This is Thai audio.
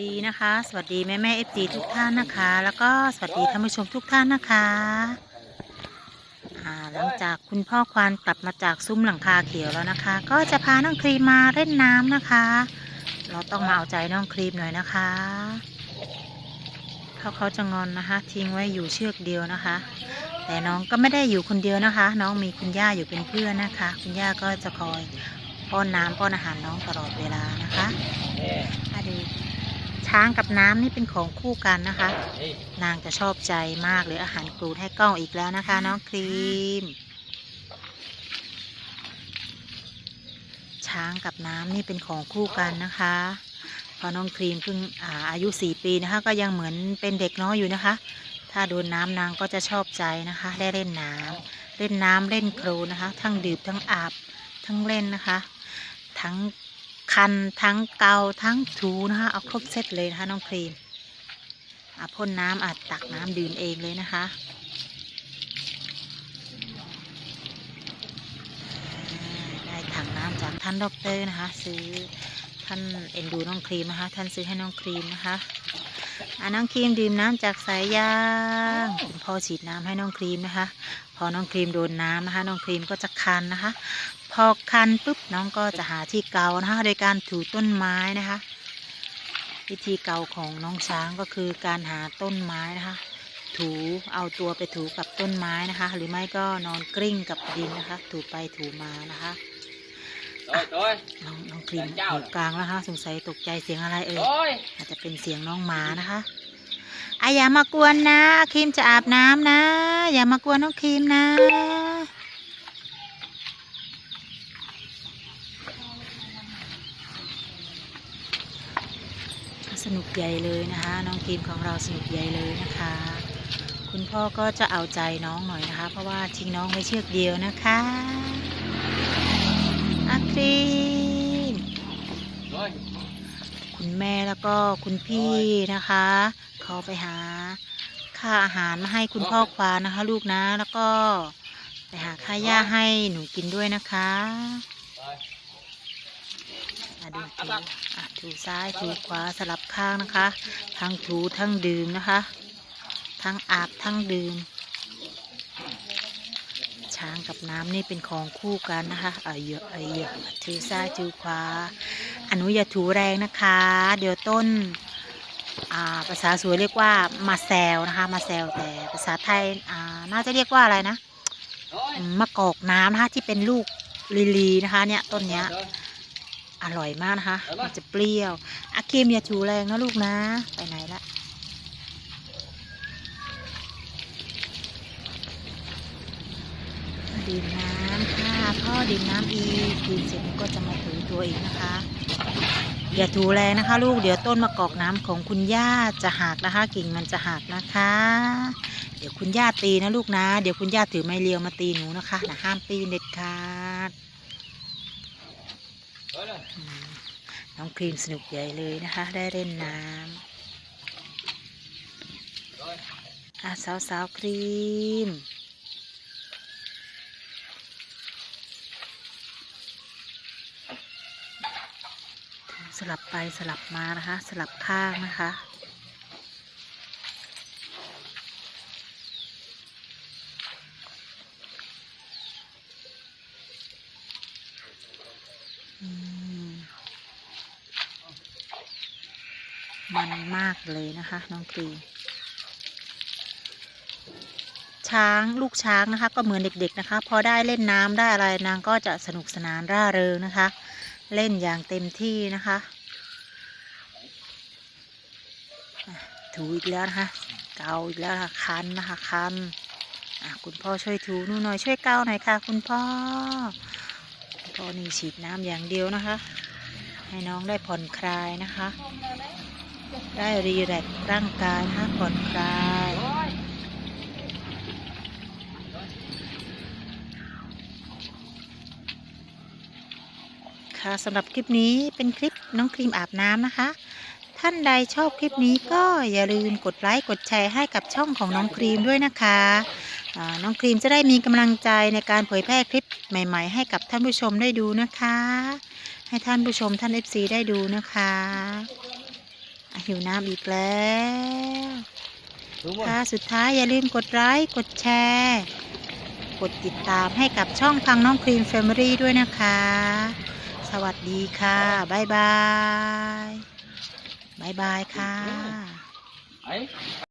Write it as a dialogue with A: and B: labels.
A: ดีนะคะ สวัสดีแม่แม่เอฟซีทุกท่านนะคะ แล้วก็สวัสดีท่านผู้ชมทุกท่านนะคะอ่าหลังจากคุณพ่อควานกลับมาจากซุ้มหลังคาเขียวแล้วนะคะ ก็จะพาน้องครีมมาเล่นน้ำนะคะ เราต้องมาเอาใจน้องครีมหน่อยนะคะเขาเขาจะงอนนะคะ ทิ้งไว้อยู่เชือกเดียวนะคะ แต่น้องก็ไม่ได้อยู่คนเดียวนะคะ น้องมีคุณย่าอยู่เป็นเพื่อนนะคะ คุณย่าก็จะคอยป้อนน้ำป้อนอาหารน้องตลอดเวลานะคะอดี ช้างกับน้ำนี่เป็นของคู่กันนะคะ นางจะชอบใจมากเลยอาหารกรูดให้กล้องอีกแล้วนะคะ น้องครีม ช้างกับน้ำนี่เป็นของคู่กันนะคะเพอน้องครีมเพิ่งอาอายุสี่ปีนะคะ ก็ยังเหมือนเป็นเด็กน้อยอยู่นะคะ ถ้าโดนน้ำนางก็จะชอบใจนะคะ ได้เล่นน้ำเล่นน้ำเล่นโคลนนะคะ ทั้งดื่มทั้งอาบทั้งเล่นนะคะ ทั้ง คันทั้งเกาทั้งถูนะคะ เอาครบเซตเลยนะคะน้องครีมอาพ่นน้ำอาจตักน้ำดื่มเองเลยนะคะ ได้ถังน้ำจากท่านด็อกเตอร์นะคะ ซื้อท่านเอ็นดูน้องครีมนะคะ ท่านซื้อให้น้องครีมนะคะอาน้องครีมดื่มน้ำจากสายยางคุณพ่อฉีดน้ำให้น้องครีมนะคะ พอน้องครีมโดนน้ำนะคะ น้องครีมก็จะคันนะคะ พอคันปุ๊บน้องก็จะหาที่เกานะคะโดยการถูต้นไม้นะคะ วิธีเกาของน้องช้างก็คือการหาต้นไม้นะคะ ถูเอาตัวไปถูกับต้นไม้นะคะ หรือไม่ก็นอนกลิ้งกับดินนะคะ ถูไปถูมานะคะ
B: Rồi, rồi,
A: น้องน้องครีมหูกลางแล้วค่ะสงสัยตกใจเสียงอะไรเอ่ย
B: rồi.
A: อาจจะเป็นเสียงน้องหมานะคะอะอย่ามากวนนะครีมจะอาบน้ำนะ อย่ามากวนน้องครีมนะ สนุกใหญ่เลยนะคะ น้องครีมของเราสนุกใหญ่เลยนะคะ คุณพ่อก็จะเอาใจน้องหน่อยนะคะ เพราะว่าทิ้งน้องไว้เชือกเดียวนะคะอะครีมคุณแม่แล้วก็คุณพี่นะคะเขาไปหาค่าอาหารมาให้คุณพ่อควานนะคะ ลูกนะแล้วก็ไปหาค่าหญ้าให้หนูกินด้วยนะคะ อะดูถูอะถูซ้ายถูขวาสลับข้างนะคะ ทั้งถูทั้งดื่มนะคะ ทั้งอาบทั้งดื่ม ช้างกับน้ำนี่เป็นของคู่กันนะคะเออเยอะเออเยอะถือซ้ายถือขวาอนุอย่าถูแรงนะคะ เดี๋ยวต้นอ่าภาษาสวยเรียกว่ามาแซลนะคะมาแซลแต่ภาษาไทยอ่าน่าจะเรียกว่าอะไรนะ
B: Rồi,
A: อืมมะกอกน้ำนะคะที่เป็นลูกลีลีนะคะเนี่ยต้นเนี้ย
B: rồi.
A: อร่อยมากนะคะมันจะเปรี้ยวอาคิมอย่าถูแรงนะลูกนะ ไปไหนละดื่มน้ำค่ะพ่อดื่มน้ำอีกดื่มเสร็จมันก็จะมาถูตัวอีกนะคะ อย่าถูแรงนะคะ ลูกเดี๋ยวต้นมะกอกน้ำของคุณย่าจะหักนะคะ กิ่งมันจะหักนะคะ เดี๋ยวคุณย่าตีนะลูกนะ เดี๋ยวคุณย่าถือไม้เรียวมาตีหนูนะคะนะห้ามปีนเด็ดขาด
B: Rồi, rồi.
A: อืม น้องครีมสนุกใหญ่เลยนะคะ ได้เล่นน้ำอาสาวสาวๆครีม สลับไปสลับมานะคะ สลับข้างนะคะ มันมากเลยนะคะ น้องครีมช้างลูกช้างนะคะ ก็เหมือนเด็กๆนะคะ พอได้เล่นน้ำได้อะไรนางก็จะสนุกสนานร่าเริงนะคะ เล่นอย่างเต็มที่นะคะถูอีกแล้วนะคะเกาอีกแล้วค่ะคันนะคะคันคุณพ่อช่วยถูนู่นหน่อยช่วยเกาหน่อยค่ะ คุณพ่อพ่อนี่ฉีดน้ำอย่างเดียวนะคะ ให้น้องได้ผ่อนคลายนะคะ ได้รีแลกซ์ร่างกายนะคะผ่อนคลายค่ะสำหรับคลิปนี้เป็นคลิปน้องครีมอาบน้ำนะคะ ท่านใดชอบคลิปนี้ก็อย่าลืมกดไลค์กดแชร์ให้กับช่องของน้องครีมด้วยนะคะน้องครีมจะได้มีกำลังใจในการเผยแพร่คลิปใหม่ ๆ ให้กับท่านผู้ชมได้ดูนะคะ ให้ท่านผู้ชมท่าน FC ได้ดูนะคะ หิวน้ำอีกแล้ว
B: đúng rồi
A: ค่ะสุดท้ายอย่าลืมกดไลค์กดแชร์ กดติดตามให้กับช่องพังน้องครีมแฟมิลี่ด้วยนะคะ สวัสดีค่ะบ๊ายบายบ๊ายบายค่ะ
B: ấy